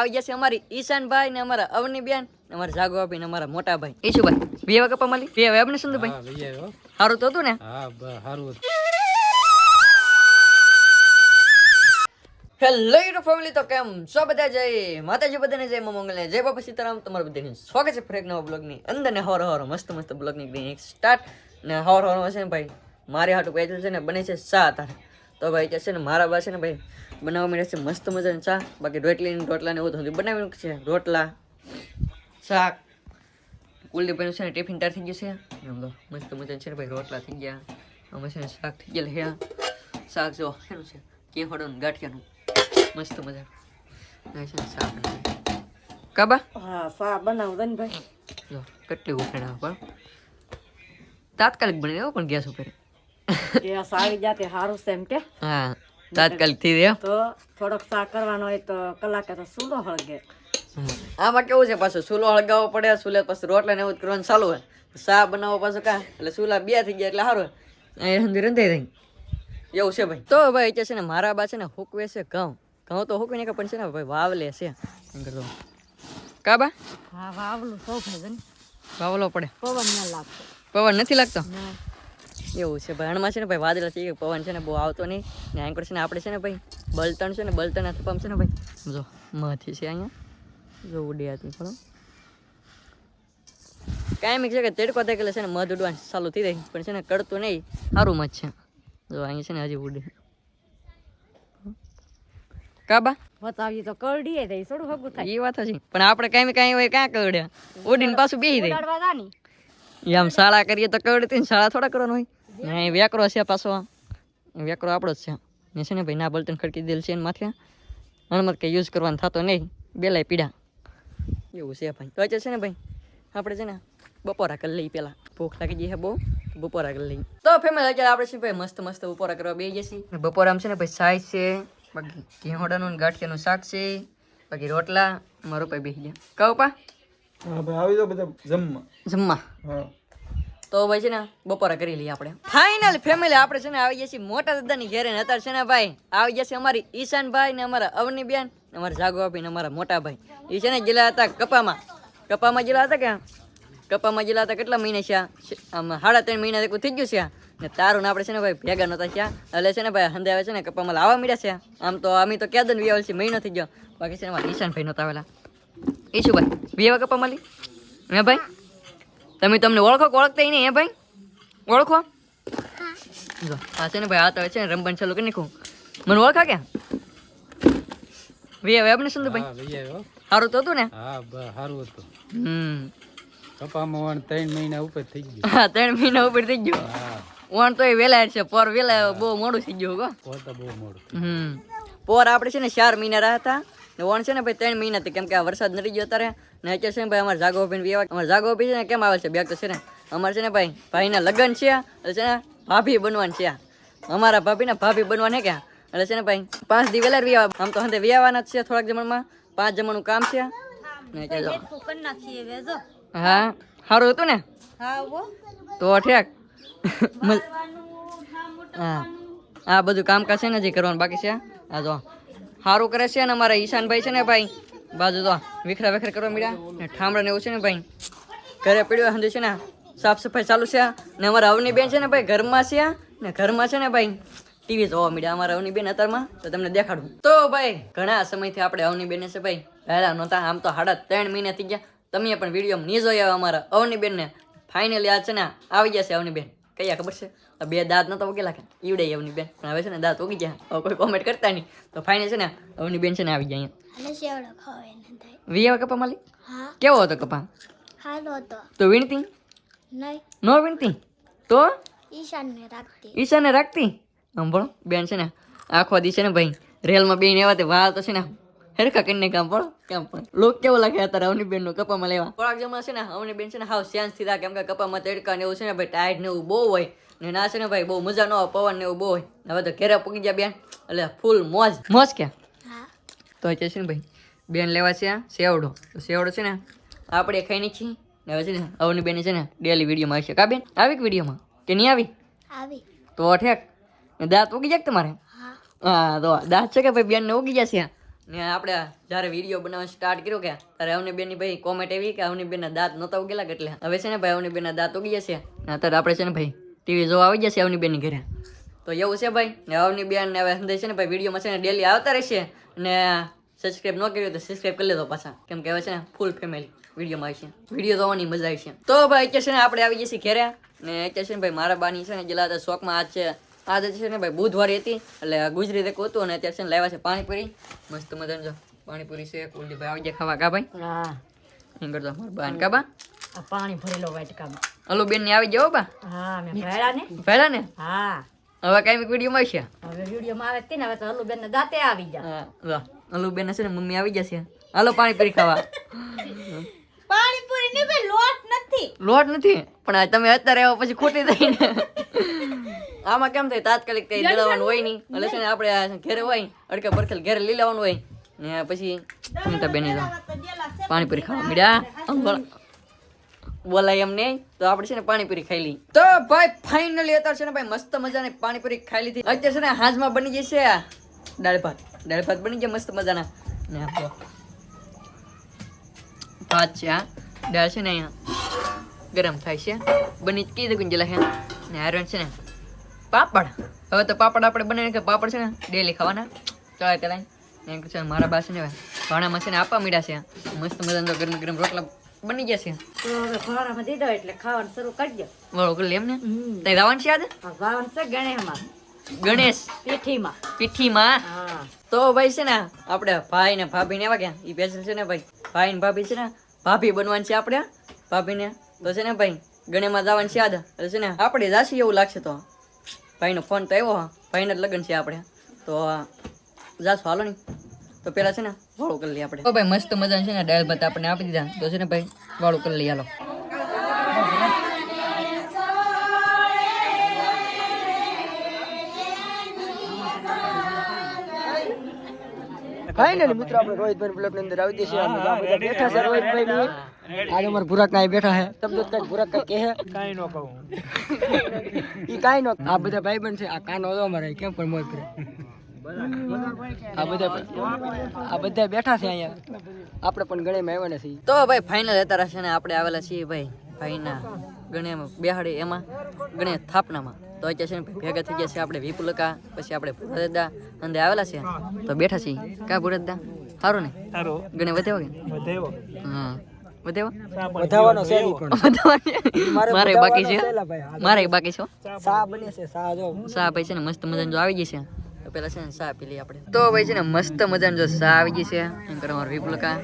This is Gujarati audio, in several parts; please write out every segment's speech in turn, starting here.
આવી જશે અમારી ઈશાનભાઈ ને અમારા અવની બેન ને અમારા જાગવાભાઈ ને અમારા મોટા ભાઈ ઈશુભાઈ બે વાગે માલી બે હવે આપણે સંતુભાઈ હા ભૈયા હો. સારું તો હતું ને? હા સારું હેલો યુટ્યુબ ફેમિલી તો કેમ છો બધા? જય માતાજી બધાને જય મા મંગલ. જય બાપા સીતારામ તમારા બધાને સ્વાગત છે ફરેક નવા બ્લોગની અંદર ને હવાર હવાર મસ્ત મસ્ત બ્લોગની એક સ્ટાર્ટ ને હવાર હવારમાં છે ને ભાઈ? મારી હાટું પેજલ છે ને બને છે સાત તારે તો ભાઈ કે છે ને મારા પાસે છે ને ભાઈ બનાવવા મળે છે મસ્ત મજાની ચા. બાકી રોટલી રોટલા ને એવું બધું બનાવી છે. રોટલા શાક કુલદીપભાઈનું છે ને ટિફિન તાર થઈ ગયું છે. એમ તો મસ્ત મજાનું છે ને ભાઈ રોટલા થઈ ગયા. અમે છે ને શાક થઈ ગયેલા હે શાક જો શેનું છે કેહોડું ને ગાંઠિયાનું. મસ્ત મજા. શાક કાબા હા સા બનાવું ને ભાઈ. જો કેટલી પણ તાત્કાલિક બની રહ્યો પણ ગેસ ઉપર. ગેસ આવી જાતે સારું છે એમ કે. હા તાત્કાલિક થઈ રહ્યો તો થોડોક સા કરવાનો હોય તો કલાકે તો સુલો હળગે. આમાં કેવું છે પાછું? ચૂલો હળગાવવો પડે ચૂલે પછી રોટલા ને એવું કરવાનું ચાલુ હોય. સા બનાવવો પાછું કા? એટલે ચૂલા બે થઈ ગયા એટલે સારું એ હંધી રંધાઈ થઈ એવું છે ભાઈ. તો ભાઈ કે છે ને મારા બા છે ને હુકવે છે ઘઉં. ઘઉં તો હુકવી નાખે પણ છે ને ભાઈ વાવલે છે. એમ કરતો કા બા? હા વાવલું સૌ ભાઈ વાવલો પડે. પવન ના લાગતો. પવન નથી લાગતો? ના. એવું છે ભાઈ. હણમાં છે ને ભાઈ વાદળા થઈ પવન છે ને બહુ આવતો નહીં. ને આંકડ છે ને આપણે છે ને ભાઈ બળતણ છે ને બળતણ હાથ પંપ છે ને ભાઈ. જો મથી છે અહીંયા. જો ઉડી હતી ખરો કાંઈ છે કે તેડકો થાય એટલે છે ને મધ ઉડવાનું ચાલુ થઈ જાય. પણ છે ને કરતું નહીં. સારું મધ છે. જો અહીંયા છે ને હજી ઉડે. કાબા? તો કરડીએ દઈ થોડું હગું થાય. એ વાત છે પણ આપણે કાંઈ કાંઈ હોય ક્યાં કવડ્યા ઉડીને પાછું બેસી જાય. એ આમ શાળા કરીએ તો કવડતી ને શાળા થોડા કરવાનું હોય. ને અહીં વ્યાકરો છે પાછો વ્યાકરો આપણો જ છે. ને છે ને ભાઈ ના બળતણ ખડકી દેલ છે ને માથે. હણમત કે યુઝ કરવાનું થતો નહીં. બેલાય પીડા. એવું છે ભાઈ. તો છે ને ભાઈ આપણે છે ને બપોરા કરી લઈએ પેલા. ભૂખ લાગી જઈએ બહુ બપોરા કરી લઈએ. તો ફેમિલી અત્યારે આપણે છે ભાઈ મસ્ત મસ્ત બપોરા કરવા બે જઈએ બપોરામાં છે ને ભાઈ સાઈઝ છે બાકી ઘેહોડાનું ને ગાંઠિયાનું શાક છે બાકી રોટલા મારો ભાઈ બેસી ગયા. કહું પા હા ભાઈ આવી જાઓ બધા જમવા. જમવા. હા. તો ભાઈ છે ને બપોરા કરી લઈએ આપણે. ફાઇનલ ફેમિલી આપણે છે ને આવી ગયા છીએ મોટા દાદાની ઘેરે ને અત્યારે છે ને ભાઈ આવી ગયા છે અમારી ઈશાનભાઈ ને અમારા અવની બેન ને અમારા જાગવાભાઈ ને અમારા મોટા ભાઈ એ છે ને ગયેલા હતા કપામાં. કપામાં ગયેલા હતા કે કપામાં ગયેલા હતા કેટલા મહિના છે, આમ સાડા ત્રણ મહિના જેવું થઈ ગયું છે. ને તારું આપણે છે ને ભાઈ ભેગા નહોતા થયા. એટલે છે ને ભાઈ હંદે આવે છે ને કપામાં લાવવા મળ્યા છે. આમ તો અમે તો ક્યાં દન વિયાવલ છે, મહિનો થઈ ગયો. બાકી છે ને ઈશાનભાઈ નહોતા આવેલા. ઈશુભાઈ વિયાવા કપા મળી હે ભાઈ? તમે તમને ઓળખો ઓળખતા નહીં હે ભાઈ? ઓળખો? હા છે ને ભાઈ આ તો છે ને રમવાનું ચાલુ કરી નાખું. મને ઓળખા કે? વી હવે આપણે સંતુ ભાઈ હા ભૈયા હો. સારું તો હતું ને? હા સારું હતું. હમ. કપામાં વણ ત્રણ મહિના ઉપર થઈ ગયું. હા ત્રણ મહિના ઉપર થઈ ગયો. વણ તો એ વેલા છે પોર વેલા બહુ મોડું થઈ ગયું કો તો બહુ મોડું હમ. પોર આપણે છે ને ચાર મહિના રહ્યા હતા. ને વણ છે ને ભાઈ ત્રણ મહિનાથી કેમ કે આ વરસાદ નથી ગયો અત્યારે. ને અત્યારે છે ને ભાઈ અમારે જાગો ભાઈ અમારે જાગો ભાઈ છે ને કેમ આવે છે? બેગ તો છે ને. અમારે છે ને ભાઈ ભાઈના લગ્ન છે. એટલે છે ને ભાભી બનવાનું છે અમારા ભાભીને ભાભી બનવાને ક્યાં? એટલે છે ને ભાઈ પાંચ દી વહેલા વ્યા આમ તો હંતે વ્યાવાના જ છે થોડાક જમણમાં. પાંચ જમણનું કામ છે. ને હા સારું હતું ને? તો ઠેક. હા આ બધું કામકાજ છે ને જે કરવાનું બાકી છે. આ જો. સારું કરે છે ને અમારા ઈશાનભાઈ છે ને ભાઈ? બાજુ તો વિખરા વિખરા કરવા મળ્યા ને ઠામડા ને એવું છે ને ભાઈ? ઘરે પડ્યો સમજે છે ને? સાફ સફાઈ ચાલુ છે. ને અમારા અવની બેન છે ને ભાઈ ઘરમાં છે. ને ઘરમાં છે ને ભાઈ? ટીવી જોવા મળ્યા અમારા અવની બેન અત્યારમાં. તો તમને દેખાડું. તો ભાઈ, ઘણા સમયથી આપણે અવની બેન છે ભાઈ. પહેલા નહોતા, આમ તો સાડા ત્રણ મહિના થઈ ગયા. તમે પણ વીડિયો નહીં જોયા અમારા અવની બેનને. ફાઇનલી આ છે ને, આવી ગયા છે અવની બેન. કયા ખબર છે? બે દાંત નતા ઉગેલા કે? ઈવડે અવની બેન. પણ હવે છે ને દાંત ઉગી ગયા. કોઈ કોમેન્ટ કરતા નહીં. તો ફાઇનલ છે ને અવની બેન છે ને આવી ગયા અહીંયા. કપા માલી કેવો હતો કપા? તો. તો વીણતી? નહીં. નો વીણતી? તો? ઈશાનને રાખતી. ઈશાને રાખતી? સાંભળો. બેન છે ને આખો દી છે ને ભાઈ રેલમાં બેન એવા તે વાળ તો છે ને હેરખા કરીને કામ પણ કેમ પણ લોક કેવો લાગે અત્યારે અવની બેનનું કપામાં લેવા થોડાક જમા છે ને અવની બેન છે ને હાવ શાંતથી કેમ કે કપામાં તડકા ને એવું છે ને ભાઈ ટાઈટ ને એવું બહુ હોય ને ના છે ને ભાઈ બહુ મજા ન આવે પવન ને એવું બહુ હોય હવે તો ઘેરે પૂગી ગયા બેન એટલે ફૂલ મોજ મોજ કે તો છે ને ભાઈ બેન લેવા છે આ સેવડો તો સેવડો છે ને આપણે ખાઈ છીએ ને હવે છે ને અવની બેન છે ને ડેલી વિડીયોમાં આવશે કા બેન આવી કે વિડીયોમાં કે નહીં આવી આવી તો ઠેક દાંત ઉગી જાય તમારે હા હા તો દાંત છે કે ભાઈ બેન ને ઉગી જશે ને આપણે જ્યારે વીડિયો બનાવવા સ્ટાર્ટ કર્યો કે, ત્યારે અવની બેનની ભાઈ કોમેન્ટ એવી કે અવની બેનના દાંત નહોતા ઉગેલા કે એટલે? હવે છે ને ભાઈ અવની બેનના દાંત ઉગી જશે. ને અત્યારે આપણે છે ને ભાઈ ટીવી જોવા આવી જશે અવની બેનની ઘરે. તો એવું છે ભાઈ? ને અવની બેન હવે સંદેશ છે ને ભાઈ વિડીયોમાં છે ને ડેલી આવતા રહેશે. ને સબસ્ક્રાઇબ ન કર્યું તો સબસ્ક્રાઇબ કરી લેતો પાછા. કેમ કે હવે છે ને ફૂલ ફેમિલી વિડીયોમાં આવશે વીડિયો જોવાની મજા આવી છે. તો ભાઈ અત્યારે છે ને આપણે આવી જઈએ ઘરે. ને અત્યારે છે ને ભાઈ મારા બાની છે ને જેલા શોખમાં આજ છે. આજ છે ને ભાઈ બુધવારી હતી એટલે ગુજરી દેખું હતું અને અત્યારે છે ને લાવ્યા છે પાણીપુરી. મસ્ત મજાનું જો પાણીપુરી છે કુલદીપ ભાઈ આવજે ખાવા. કા ભાઈ? હા. એમ કરતો મારા બાન કા બા? આ પાણી ભરેલો વાટકામાં અલુ બેન ને આવી જાવ બા. હા મે ભર્યા ને. પહેલા ને? હા. હવે કાંઈ વિડીયોમાં આવશે? હવે વિડીયોમાં આવે તે ને હવે તો અલુબેન દાંતે આવી જા હા વાહ અલુ બેન છે ને મમ્મી આવી જશે. હાલો પાણીપુરી ખાવા. પાણીપુરી ની ભાઈ લોટ નથી. લોટ નથી પણ તમે અત્યારે આવો પછી ખોટી થઈ ને આમાં કેમ થાય? તાત્કાલિક કઈ દળવાનું હોય નહીં. એટલે છે ને આપણે આ હોય અડકે પરખેલ ઘરે લઈ લેવાનું હોય. ને પછી સુનીતા બેની પાણીપુરી ખાવા મળ્યા બોલાય એમ નહીં. તો આપણે છે ને પાણીપુરી ખાઈ લઈ તો ભાઈ ફાઇનલી અત્યારે છે ને ભાઈ મસ્ત મજાની પાણીપુરી ખાઈ લીધી. અત્યારે છે ને હાજમાં બની જશે આ દાળ ભાત. દાળ ભાત બની ગયા મસ્ત મજાના. ને ભાત છે આ. દાળ છે ને અહીંયા ગરમ થાય છે. બની કીધું ગુંજલા છે. ને આયરન છે ને પાપડ? હવે તો પાપડ આપણે બનાવીને કે પાપડ છે ને ડેલી ખાવાના. ચડાય તેલાય એમ છે મારા પાસે ને ભાણામાં છે ને આપવા મીડા છે. મસ્ત મજાનો તો ગરમ ગરમ રોટલા બની ગયા છે. તો હવે ખોરામાં દીધો એટલે ખાવાનું શરૂ કરજો વળો કરી લેમ ને તઈ રાવણ છે યાદ? આ છે ગણેશમાં. ગણેશ. પીઠીમાં. પીઠીમાં? તો ભાઈ છે ને આપણે ભાઈ ને ભાભી ને એવા ગયા. એ બેસેલ છે ને ભાઈ. ભાઈ ને ભાભી છે ને ભાભી બનવાની છે આપણે. ભાભીને તો છે ને ભાઈ ગણેમાં જવાનું છે યાદ? છે ને આપણે જાશી એવું લાગશે તો. ભાઈનો ફોન તો આવ્યો ભાઈને જ લગ્ન છે આપણે. તો જાશું. હાલો ને. તો પેલા છે ને, વાળું કરી લઈએ આપણે. ભાઈ, મસ્ત મજા છે ને, દાળ ભાત આપણે આપી દીધા. તો છે ને ભાઈ, વાળું કરી લઈએ, હાલો. ફાઇનલી મિત્રો આપણે રોહિતભાઈ બ્લોકની અંદર આવી જઈએ છીએ. અમે બધા બેઠા છે રોહિતભાઈ ની આજે અમારા ભુરાક ના બેઠા હે તમ તો કઈ ભુરાક કઈ કહે. કાંઈ નો કહું. ઈ કાંઈ નો આ બધા ભાઈ બન છે. આ કાનો તો અમારે. કેમ પણ મોજ કરે. આ બધા આ બધા બેઠા છે અહીંયા. આપણે પણ ગણેમાં આવ્યા નથી તો ભાઈ ફાઇનલ અત્યારે છે ને આપણે આવેલા છીએ ભાઈ ભાઈના ગણે બેહાડી એમાં ગણે થાપનામાં. તો અત્યારે છે ને ભેગા થઈ ગયા છે આપણે વિપુલકા પછી આપણે ભૂરદા અંદર આવેલા છે. તો બેઠા છીએ. કા ભૂરદા સારું ને? ગણે વધેવો કે? હા. વધેવો? વધાવવાનો છે મારે બાકી છે. મારે બાકી છે હો. સા બને છે સા જો. સા ભાઈ છે ને મસ્ત મજાનું જો આવી ગઈ છે. તો પેલા છે ને સા પી લઈએ આપણે. તો ભાઈ છે ને મસ્ત મજાનું જો સા આવી ગઈ છે. એમ કરે અમારું વિપુલકા.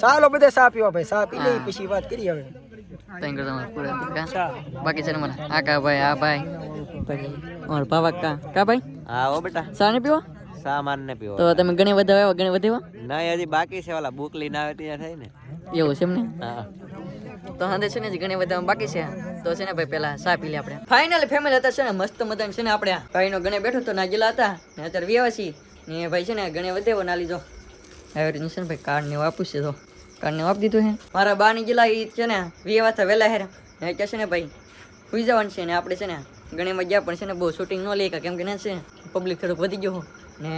સાલો બધે સા પીવા ભાઈ સા પી લઈ પછી વાત કરી હવે. ત્યાં કરતા પૂરા કા બાકી છે ને મને આ કા ભાઈ આ ભાઈ ઓર પાવા કા કા ભાઈ હા ઓ બેટા સા ને પીવો. સામાન ને પીવા. તો તમે ઘણી બધા આવ્યા ઘણી વધેવા ના હજી બાકી છે ઓલા બુક લઈને આવે ત્યાં થાય ને એવું છે એમને હા તો હાંદે છે ને. ઘણી બધા બાકી છે તો છે ને ભાઈ પેલા સા પી લે આપણે ફાઇનલ ફેમિલી હતા છે ને મસ્ત મજા છે ને આપણે. ભાઈનો ગણે બેઠો તો નાગેલા હતા. ને અત્યારે વ્યવસી ને ભાઈ છે ને ગણે વધેવો ના લીધો છે ને ભાઈ કાર્ડ ને આપું છે તો. કાર્ડ ને દીધું છે. મારા બાની ગયેલા એ છે ને, વીએ હતા વહેલા હેર. ને કે છે ને ભાઈ સુઈ જવાનું છે ને આપણે છે ને ગણીમાં ગયા પણ છે ને બહુ શૂટિંગ ન લઈ કેમ કે ને છે પબ્લિક થોડુંક વધી ગયું ને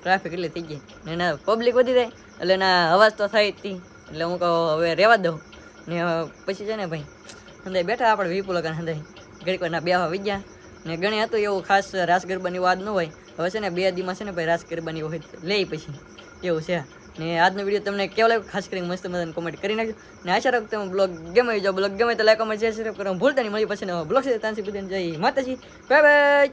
ટ્રાફિક એટલે થઈ ગઈ. ને એના પબ્લિક વધી જાય, એટલે એના અવાજ તો થાય જ એટલે હું કહું, હવે રહેવા દઉં. ને પછી છે ને ભાઈ અંદર બેઠા આપણે વિપુલ લગન અંદર ઘડીક ના બે આવી ગયા. ને ગણે હતું એવું ખાસ રાસ ગરબાની વાત ન હોય. હવે છે ને બે દીમાં છે ને ભાઈ રાસ ગરબાની હોય લઈ પછી. એવું છે. ને આજનો વીડિયો તમને કેવો લાગ્યો? ખાસ કરીને મસ્ત મજાને કોમેન્ટ કરી નાખજો. ને આશા રાખું તમે બ્લોગ ગમે જો બ્લોગ ગમે તો લાઈક કમેન્ટ શેર કરો ભૂલતા નહીં. મળી પછી બ્લોગ છે તાંસી બુદ્ધિ જય માતાજી. Bye bye